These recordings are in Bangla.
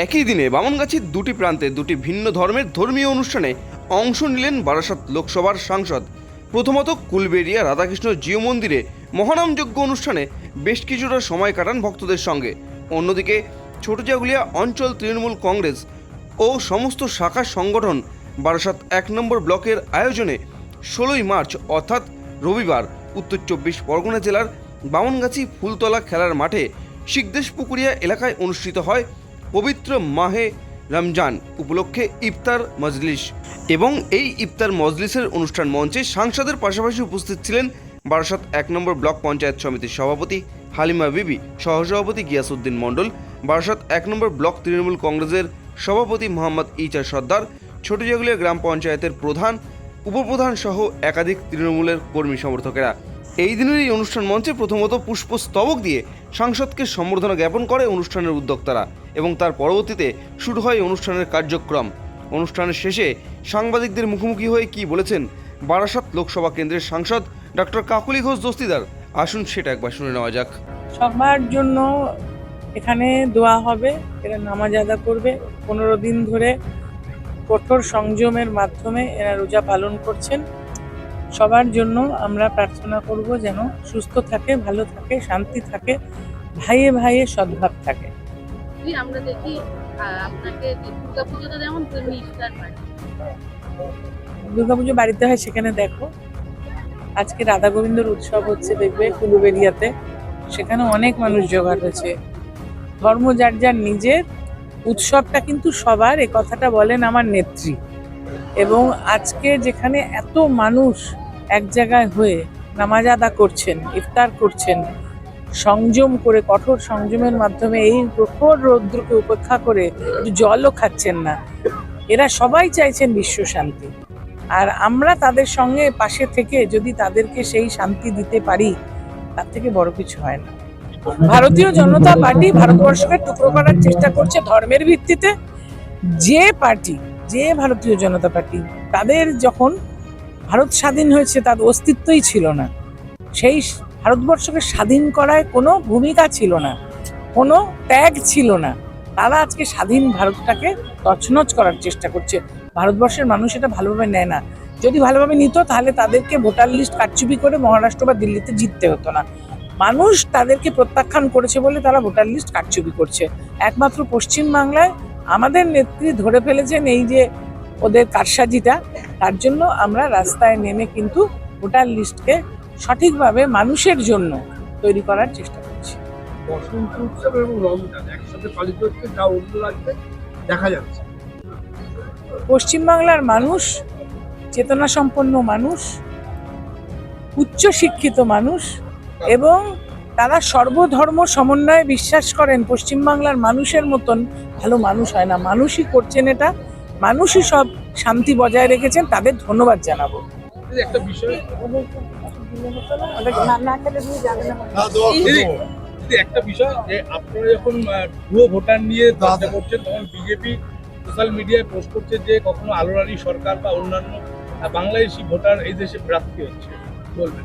একই দিনে বামনগাছির দুটি প্রান্তে দুটি ভিন্ন ধর্মের ধর্মীয় অনুষ্ঠানে অংশ নিলেন বারাসাত লোকসভার সাংসদ। প্রথমত কুলবেড়িয়া রাধাকৃষ্ণ জিও মন্দিরে মহানামযজ্ঞ অনুষ্ঠানে বেশ কিছুটা সময় কাটান ভক্তদের সঙ্গে। অন্যদিকে ছোটজাগুলিয়া অঞ্চল তৃণমূল কংগ্রেস ও সমস্ত শাখা সংগঠন বারাসাত এক নম্বর ব্লকের আয়োজনে ষোলোই মার্চ, অর্থাৎ রবিবার, উত্তর চব্বিশ পরগনা জেলার বামনগাছি ফুলতলা খেলার মাঠে শিকদেশ পুকুরিয়া এলাকায় অনুষ্ঠিত হয় পবিত্র মাহে রমজান উপলক্ষে ইফতার মজলিস এবং এই ইফতার মজলিসের অনুষ্ঠান মঞ্চে সাংসদের পাশাপাশি উপস্থিত ছিলেন বারাসাত এক নম্বর ব্লক পঞ্চায়েত সমিতির সভাপতি হালিমা বিবি, সহসভাপতি গিয়াসউদ্দিন মণ্ডল, বারাসাত এক নম্বর ব্লক তৃণমূল কংগ্রেসের সভাপতি মোহাম্মদ ইচা সর্দার, ছোটজাগুলিয়া গ্রাম পঞ্চায়েতের প্রধান, উপপ্রধান সহ একাধিক তৃণমূলের কর্মী সমর্থকেরা। এই দিনের এই অনুষ্ঠান মঞ্চে প্রথমত পুষ্পস্তবক দিয়ে সাংসদকে সম্বর্ধনা জ্ঞাপন করে অনুষ্ঠানের উদ্যোক্তারা এবং তার পরবর্তীতে শুরু হয় অনুষ্ঠানের কার্যক্রম। অনুষ্ঠানের শেষে সাংবাদিকদের মুখোমুখি হয়ে কি বলেছেন বারাসাত লোকসভা কেন্দ্রের সাংসদ ডক্টর কাকুলি ঘোষ দস্তিদার? আসুন সেটা একবার শুনে নেওয়া যাক। সবার জন্য এখানে দোয়া হবে, এরা নামাজ আদা করবে। পনেরো দিন ধরে কঠোর সংযমের মাধ্যমে এরা রোজা পালন করছেন। সবার জন্য আমরা প্রার্থনা করব যেন সুস্থ থাকে ভালো থাকে শান্তি থাকে ভাইয়ে ভাইয়ে সদ্ভাব থাকে। আমরা দেখি আপনাকে দুর্গাপুজোতে যেমন তেমনি ইফতার পার্টি দুর্গাপুজো বাড়িতে হয় সেখানে দেখো আজকে রাধা গোবিন্দর উৎসব হচ্ছে দেখবে কুলুবেরিয়াতে সেখানে অনেক মানুষ জোগাড় হয়েছে। ধর্ম যার যার নিজের উৎসবটা কিন্তু সবার এ কথাটা বলেন আমার নেত্রী। এবং আজকে যেখানে এত মানুষ এক জায়গায় হয়ে নামাজ আদা করছেন, ইফতার করছেন, সংযম করে, কঠোর সংযমের মাধ্যমে এই প্রখর রৌদ্রকে উপেক্ষা করে জলও খাচ্ছেন না। এরা সবাই চাইছেন বিশ্ব শান্তি। আর আমরা তাদের সঙ্গে পাশে থেকে যদি তাদেরকে সেই শান্তি দিতে পারি, তার থেকে বড় কিছু হয় না। ভারতীয় জনতা পার্টি ভারতবর্ষকে টুকরো করার চেষ্টা করছে ধর্মের ভিত্তিতে। যে পার্টি, যে ভারতীয় জনতা পার্টি, তাদের যখন ভারত স্বাধীন হয়েছে তার অস্তিত্বই ছিল না। সেই ভারতবর্ষকে স্বাধীন করায় কোনো ভূমিকা ছিল না, কোনো ত্যাগ ছিল না। তারা আজকে স্বাধীন ভারতটাকে তছনছ করার চেষ্টা করছে। ভারতবর্ষের মানুষ এটা ভালোভাবে নেয় না। যদি ভালোভাবে নিত, তাহলে তাদেরকে ভোটার লিস্ট কারচুপি করে মহারাষ্ট্র বা দিল্লিতে জিততে হতো না। মানুষ তাদেরকে প্রত্যাখ্যান করেছে বলে তারা ভোটার লিস্ট কারচুপি করছে। একমাত্র পশ্চিমবাংলায় আমাদের নেত্রী ধরে ফেলেছেন এই যে ওদের কারসাজিটা তার জন্য আমরা রাস্তায় নেমে কিন্তু ভোটার লিস্টকে সঠিকভাবে মানুষের জন্য তৈরি করার চেষ্টা করছি। বসন্ত উৎসব এবং রমজান একসাথে পালিত হচ্ছে যা অন্য রাজ্যে দেখা যাচ্ছে। পশ্চিমবাংলার মানুষ চেতনা সম্পন্ন মানুষ উচ্চ শিক্ষিত মানুষ এবং তারা সর্বধর্ম সমন্বয়ে বিশ্বাস করেন পশ্চিমবাংলার মানুষের মতন ভালো মানুষ হয় না। মানুষই করছেন এটা মানুষই সব শান্তি বজায় রেখেছেন তাদের ধন্যবাদ জানাব। একটা বিষয়। একটা বিষয় যে আপনারা যখন ভুয়ো ভোটার নিয়ে চর্চা করছেন তখন বিজেপি সোশ্যাল মিডিয়ায় পোস্ট করছে যে কখনো আলোরানি সরকার বা অন্যান্য বাংলাদেশি ভোটার এই দেশে প্রাপ্তি হচ্ছে বলবেন?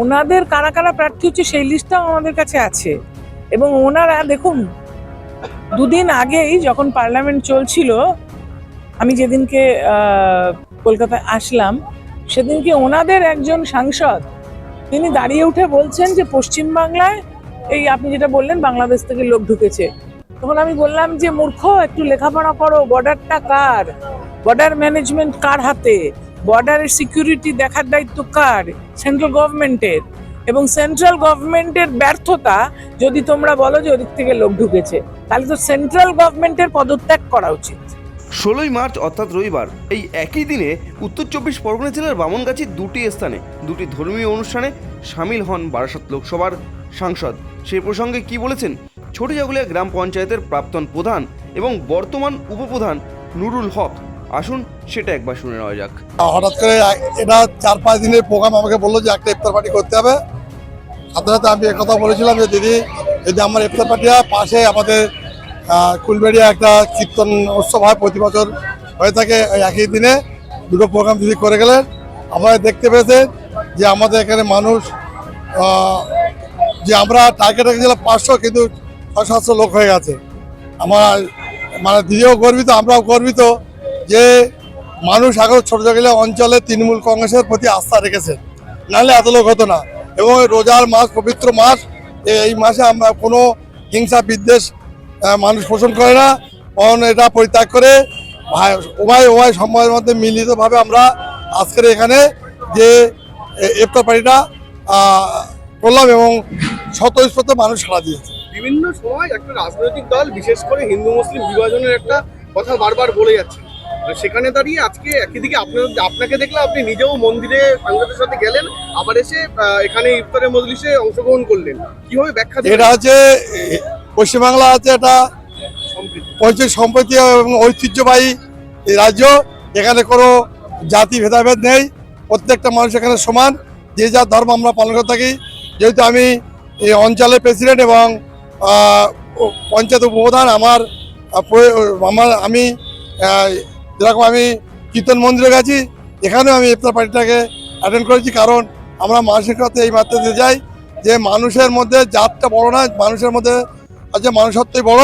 ওনাদের কারা কারা প্রার্থী হচ্ছে সেই লিস্টটাও আমাদের কাছে আছে। এবং ওনারা দেখুন দুদিন আগেই যখন পার্লামেন্ট চলছিল আমি যেদিনকে কলকাতায় আসলাম, সেদিনকে ওনাদের একজন সাংসদ, তিনি দাঁড়িয়ে উঠে বলছেন যে পশ্চিমবাংলায় এই আপনি যেটা বললেন, বাংলাদেশ থেকে লোক ঢুকেছে। তখন আমি বললাম যে, মূর্খ, একটু লেখাপড়া করো, বর্ডারটা কার? বর্ডার ম্যানেজমেন্ট কার হাতে? বর্ডারের সিকিউরিটি দেখার দায়িত্ব কার? সেন্ট্রাল গভর্নমেন্টের। এবং সেন্ট্রাল গভর্নমেন্টের ব্যর্থতা যদি তোমরা বলো যে ওদিক থেকে লোক ঢুকেছে, তাহলে তো সেন্ট্রাল গভর্নমেন্টের পদত্যাগ করা উচিত। ষোলোই মার্চ অর্থাৎ রবিবার, এই একই দিনে উত্তর চব্বিশ পরগনা জেলার বামনগাছির দুটি স্থানে, দুটি ধর্মীয় অনুষ্ঠানে সামিল হন বারাসাত লোকসভার সাংসদ। সেই প্রসঙ্গে কি বলেছেন? ছোট জাগুলিয়া গ্রাম পঞ্চায়েতের প্রাক্তন প্রধান এবং বর্তমান উপপ্রধান নুরুল হক। আসুন, সেটা একবার শুনে নেওয়া যাক। হঠাৎ করে এটা চার পাঁচ দিনের প্রোগ্রাম আমাকে বলল যে একটা ইফতার পার্টি করতে হবে। সাথে সাথে আমি কথা বলেছিলাম যে, দিদি, যদি আমার ইফতার পার্টি হয়, পাশে আমাদের কুলবেড়িয়া একটা কীর্তন উৎসব হয়, প্রতি বছর হয়ে থাকে একই দিনে। দুটো প্রোগ্রাম দিদি করে গেলেন, আপনারা দেখতে পেয়েছেন যে আমাদের এখানে মানুষ যে আমরা টার্গেট রেখেছিলাম পাঁচশো, কিন্তু ছয় সাতশো লোক হয়ে গেছে। আমার মানে দিদিও গর্বিত, আমরাও গর্বিত যে মানুষ এখন ছোট গেলে অঞ্চলে তৃণমূল কংগ্রেসের প্রতি আস্থা রেখেছে। নাহলে এত লোক হতো না। এবং রোজার মাস, পবিত্র মাস, এই মাসে আমরা কোনো হিংসা বিদ্বেষ মানুষ পোষণ করে না। কারণ এটা পরিত্যাগ করে ভাই- উভয় উভয় সম্ময়ের মধ্যে মিলিতভাবে আমরা আজকের এখানে যে ইফতার পার্টিটা করলাম এবং স্বতঃস্ফূর্ত মানুষ সাড়া দিয়েছে। বিভিন্ন সময় একটা রাজনৈতিক দল বিশেষ করে হিন্দু মুসলিম বিভাজনের একটা কথা বারবার বলে যাচ্ছে। সেখানে দাঁড়িয়ে আজকে একই দিকে আপনার আপনাকে দেখলে আপনি নিজেও মন্দিরে সাংবাদিকের সাথে গেলেন আবার এসে এখানে ইফতারের মজলিসে অংশগ্রহণ করলেন। কীভাবে ব্যাখ্যা এটা হচ্ছে পশ্চিমবাংলা আছে এটা পঞ্চায়েত সম্পত্তি এবং ঐতিহ্যবাহী এই রাজ্য। এখানে কোনো জাতি ভেদাভেদ নেই। প্রত্যেকটা মানুষ এখানে সমান। যে যার ধর্ম আমরা পালন করে থাকি। যেহেতু আমি এই অঞ্চলের প্রেসিডেন্ট এবং পঞ্চায়েত উপপ্রধান, আমার আমার, আমি যেরকম আমি কীর্তন মন্দিরে গেছি, এখানেও আমি ইফতার পার্টিটাকে অ্যাটেন্ড করেছি। কারণ আমরা মানসিকতা এই মাত্রাতে যাই যে মানুষের মধ্যে জাতটা বড় না, মানুষের মধ্যে আছে মানুষত্বই বড়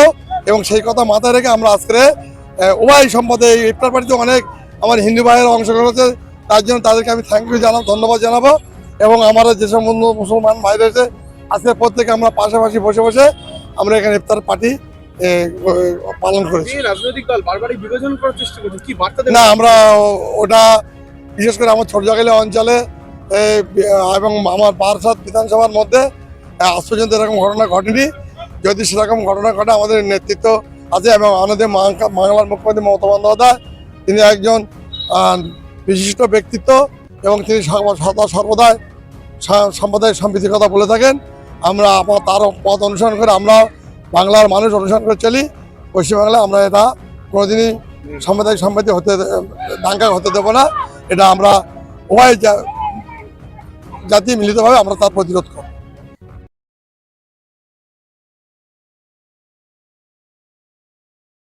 এবং সেই কথা মাথায় রেখে আমরা আজকে উভয় সম্পদে এই ইফতার পার্টিতে অনেক আমার হিন্দু ভাইয়েরা অংশগ্রহণ হচ্ছে তার জন্য তাদেরকে আমি থ্যাংক ইউ জানাব ধন্যবাদ জানাব এবং আমরা যে সমস্ত মুসলমান ভাই রয়েছে আজকে প্রত্যেকে আমরা পাশাপাশি বসে বসে আমরা এখানে ইফতার পার্টি পালন করেছি। রাজনৈতিক দল বারবারই বিভাজন করার চেষ্টা করছে কি বার্তা না আমরা ওটা বিশেষ করে আমার ছোটজাগালি অঞ্চলে এবং আমার বারাসাত বিধানসভার মধ্যে আজ পর্যন্ত এরকম ঘটনা ঘটেনি। যদি সেরকম ঘটনা ঘটে, আমাদের নেতৃত্ব আছে এবং আমাদের বাংলার মুখ্যমন্ত্রী মমতা বন্দ্যোপাধ্যায়। তিনি একজন বিশিষ্ট ব্যক্তিত্ব এবং তিনি সদা সর্বদাই সা- সাম্প্রদায়িক সম্প্রীতির কথা বলে থাকেন। আমরা তার পথ অনুসরণ করে আমরা বাংলার মানুষ অনুসরণ করে চলি। পশ্চিমবাংলায় আমরা এটা কোনোদিনই সাম্প্রদায়িক সম্প্রীতি হতে দাঙ্গা হতে দেবো না। এটা আমরা উভয় জাতি মিলিতভাবে আমরা তার প্রতিরোধ করব।